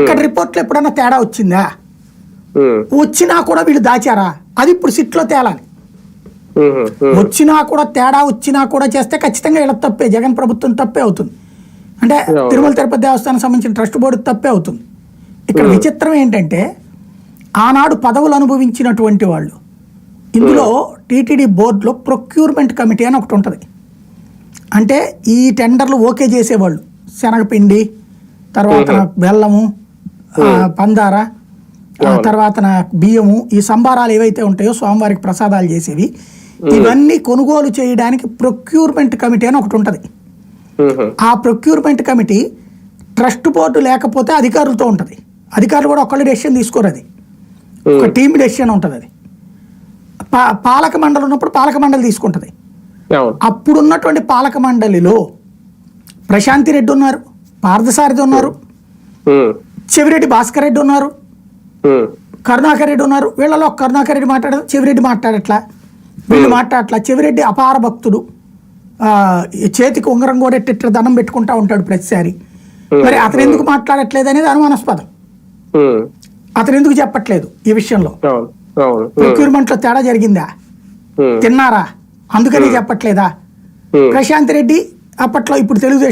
అక్కడ రిపోర్ట్లో ఎప్పుడన్నా తేడా వచ్చిందా? వచ్చినా కూడా వీళ్ళు దాచారా? అది ఇప్పుడు సిట్లో తేలాలి. వచ్చినా కూడా తేడా వచ్చినా కూడా చేస్తే ఖచ్చితంగా వీళ్ళ తప్పే. జగన్ ప్రభుత్వం తప్పే అవుతుంది. అంటే. తిరుమల తిరుపతి దేవస్థానం సంబంధించిన ట్రస్ట్ బోర్డు తప్పే అవుతుంది. ఇక్కడ విచిత్రం ఏంటంటే ఆనాడు పదవులు అనుభవించినటువంటి వాళ్ళు ఇందులో టీటీడీ బోర్డులో ప్రొక్యూర్మెంట్ కమిటీ అని ఒకటి ఉంటుంది. అంటే ఈ టెండర్లు ఓకే చేసేవాళ్ళు. శనగపిండి తర్వాత బెల్లము పందార తర్వాత బియ్యము ఈ సంబారాలు ఏవైతే ఉంటాయో స్వామివారికి ప్రసాదాలు చేసేవి ఇవన్నీ కొనుగోలు చేయడానికి ప్రొక్యూర్మెంట్ కమిటీ అని ఒకటి ఉంటుంది. ఆ ప్రొక్యూర్మెంట్ కమిటీ ట్రస్ట్ బోర్డు లేకపోతే అధికారులతో ఉంటుంది. అధికారులు కూడా ఒక్కళ్ళు డెసిషన్ తీసుకోరు అది. ఒక టీం డెసిషన్ ఉంటుంది అది. పా పాలక మండలి ఉన్నప్పుడు పాలక మండలి తీసుకుంటుంది. అప్పుడున్నటువంటి పాలక మండలిలో ప్రశాంతి రెడ్డి ఉన్నారు పార్థసారథి ఉన్నారు. చెవిరెడ్డి భాస్కర్ రెడ్డి ఉన్నారు. కరుణాకర్ రెడ్డి ఉన్నారు. వీళ్ళలో కరుణాకర్ రెడ్డి మాట్లాడదు చెవిరెడ్డి మాట్లాడట్లా? వీళ్ళు మాట్లాడట్లా? చెవిరెడ్డి అపార భక్తుడు. చేతికి ఉంగరం కూడా ఎట్టిట్ట దండం పెట్టుకుంటా ఉంటాడు ప్రతిసారి. మరి అతను ఎందుకు మాట్లాడట్లేదు అనేది అనుమానాస్పదం అతను ఎందుకు చెప్పట్లేదు ఈ విషయంలో? ప్రొక్యూర్మెంట్లో తేడా జరిగిందా? తిన్నారా? అందుకని చెప్పట్లేదా. ప్రశాంత్ రెడ్డి అప్పట్లో ఇప్పుడు తెలుగుదేశం